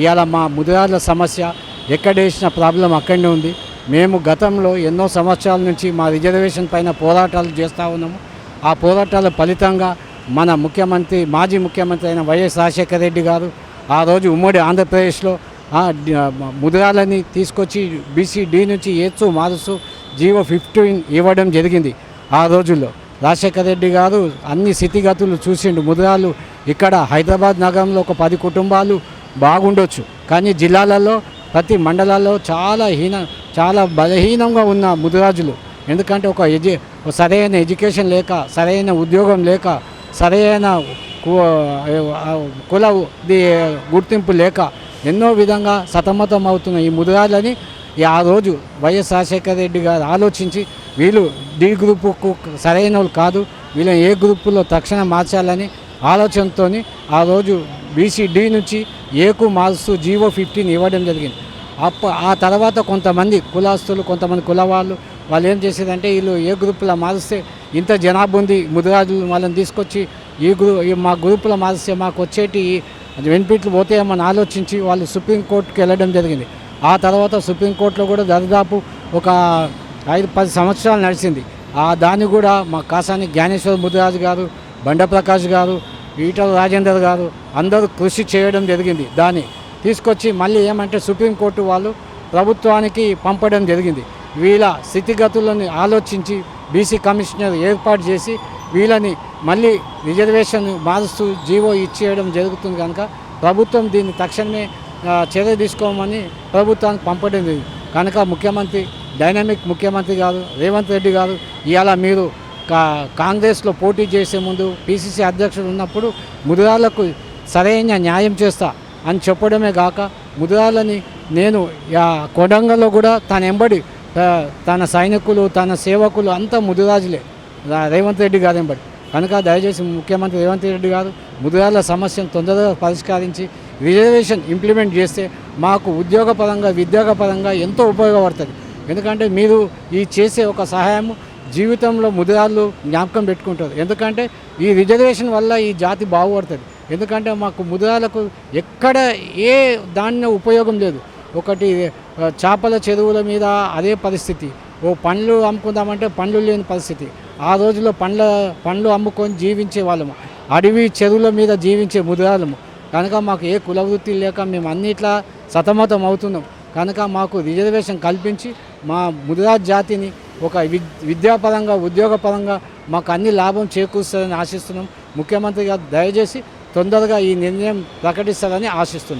ఇవాళ మా ముదిరాజుల సమస్య ఎక్కడేసిన ప్రాబ్లం అక్కడనే ఉంది. మేము గతంలో ఎన్నో సంవత్సరాల నుంచి మా రిజర్వేషన్ పైన పోరాటాలు చేస్తూ ఉన్నాము. ఆ పోరాటాల ఫలితంగా మన ముఖ్యమంత్రి మాజీ ముఖ్యమంత్రి అయిన వైఎస్ రాజశేఖర రెడ్డి గారు ఆ రోజు ఉమ్మడి ఆంధ్రప్రదేశ్లో ముదిరాలని తీసుకొచ్చి బీసీ డి నుంచి ఏచు మారుస్తూ జీవో ఫిఫ్టీన్ ఇవ్వడం జరిగింది ఆ రోజుల్లో. రాజశేఖర రెడ్డి గారు అన్ని స్థితిగతులు చూసిండు. ముదిరాలు ఇక్కడ హైదరాబాద్ నగరంలో ఒక పది కుటుంబాలు బాగుండొచ్చు. కానీ జిల్లాలలో ప్రతి మండలాల్లో చాలా హీన చాలా బలహీనంగా ఉన్న ముదిరాజులు. ఎందుకంటే ఒక ఎడ్యు సరైన ఎడ్యుకేషన్ లేక సరైన ఉద్యోగం లేక సరైన కుల ది గుర్తింపు లేక ఎన్నో విధంగా సతమతం అవుతున్న ఈ ముదిరాజులని ఆ రోజు వైఎస్ రాజశేఖర రెడ్డి గారు ఆలోచించి వీళ్ళు డి గ్రూపుకు సరైన వాళ్ళు కాదు వీళ్ళని ఏ గ్రూపులో తక్షణం మార్చాలని ఆలోచనతో ఆ రోజు బీసీడీ నుంచి ఏకు మారుస్తూ జీవో ఫిఫ్టీన్ ఇవ్వడం జరిగింది. అప్ప ఆ తర్వాత కొంతమంది కులాస్తులు కొంతమంది కులవాళ్ళు వాళ్ళు ఏం చేసేదంటే వీళ్ళు ఏ గ్రూపులో మారిస్తే ఇంత జనాభా ఉంది ముదిరాజులు వాళ్ళని తీసుకొచ్చి ఈ గ్రూ మా గ్రూపులో మారిస్తే మాకు వచ్చేటి బెనిఫిట్లు పోతాయేమని ఆలోచించి వాళ్ళు సుప్రీంకోర్టుకి వెళ్ళడం జరిగింది. ఆ తర్వాత సుప్రీంకోర్టులో కూడా దాదాపు ఒక ఐదు పది సంవత్సరాలు నడిచింది. ఆ దాన్ని కూడా మా కాసాని జ్ఞానేశ్వర ముదిరాజు గారు బండప్రకాష్ గారు ఈటల రాజేందర్ గారు అందరూ కృషి చేయడం జరిగింది. దాన్ని తీసుకొచ్చి మళ్ళీ ఏమంటే సుప్రీంకోర్టు వాళ్ళు ప్రభుత్వానికి పంపడం జరిగింది. వీళ్ళ స్థితిగతులను ఆలోచించి బీసీ కమిషనర్ ఏర్పాటు చేసి వీళ్ళని మళ్ళీ రిజర్వేషన్ మారుస్తూ జీవో ఇచ్చేయడం జరుగుతుంది కనుక ప్రభుత్వం దీన్ని తక్షణమే చర్య తీసుకోమని ప్రభుత్వానికి పంపడం జరిగింది. కనుక ముఖ్యమంత్రి డైనమిక్ ముఖ్యమంత్రి గారు రేవంత్ రెడ్డి గారు ఇవాళ మీరు కా కాంగ్రెస్లో పోటీ చేసే ముందు పిసిసి అధ్యక్షుడు ఉన్నప్పుడు ముదురాలకు సరైన న్యాయం చేస్తా అని చెప్పడమే కాక ముదిరాలని నేను యా కొడంగల్లో కూడా తన ఎంబడి తన సైనికులు తన సేవకులు అంతా ముదురాజులే. రా- రేవంత్ రెడ్డి గారు ఎంబడి. కనుక దయచేసి ముఖ్యమంత్రి రేవంత్ రెడ్డి గారు ముదిరాల సమస్యను తొందరగా పరిష్కరించి రిజర్వేషన్ ఇంప్లిమెంట్ చేస్తే మాకు ఉద్యోగపరంగా విద్యోగపరంగా ఎంతో ఉపయోగపడుతుంది. ఎందుకంటే మీరు ఈ చేసే ఒక సహాయం జీవితంలో ముదిరాళ్ళు జ్ఞాపకం పెట్టుకుంటారు. ఎందుకంటే ఈ రిజర్వేషన్ వల్ల ఈ జాతి బాగుపడుతుంది. ఎందుకంటే మాకు ముదిరాలకు ఎక్కడ ఏ దాని ఉపయోగం లేదు. ఒకటి చేపల చెరువుల మీద అదే పరిస్థితి. ఓ పండ్లు అమ్ముకుందామంటే పండ్లు లేని పరిస్థితి. ఆ రోజుల్లో పండ్ల పండ్లు అమ్ముకొని జీవించే వాళ్ళము. అడవి చెరువుల మీద జీవించే ముదిరాలము కనుక మాకు ఏ కుల వృత్తి లేక మేము అన్నిట్లా సతమతం అవుతున్నాం. కనుక మాకు రిజర్వేషన్ కల్పించి మా ముదిరాజ్ జాతిని ఒక విద్ విద్యాపరంగా ఉద్యోగపరంగా మాకు అన్ని లాభం చేకూరుస్తుందని ఆశిస్తున్నాం. ముఖ్యమంత్రి గారు దయచేసి తొందరగా ఈ నిర్ణయం ప్రకటిస్తారని ఆశిస్తున్నాం.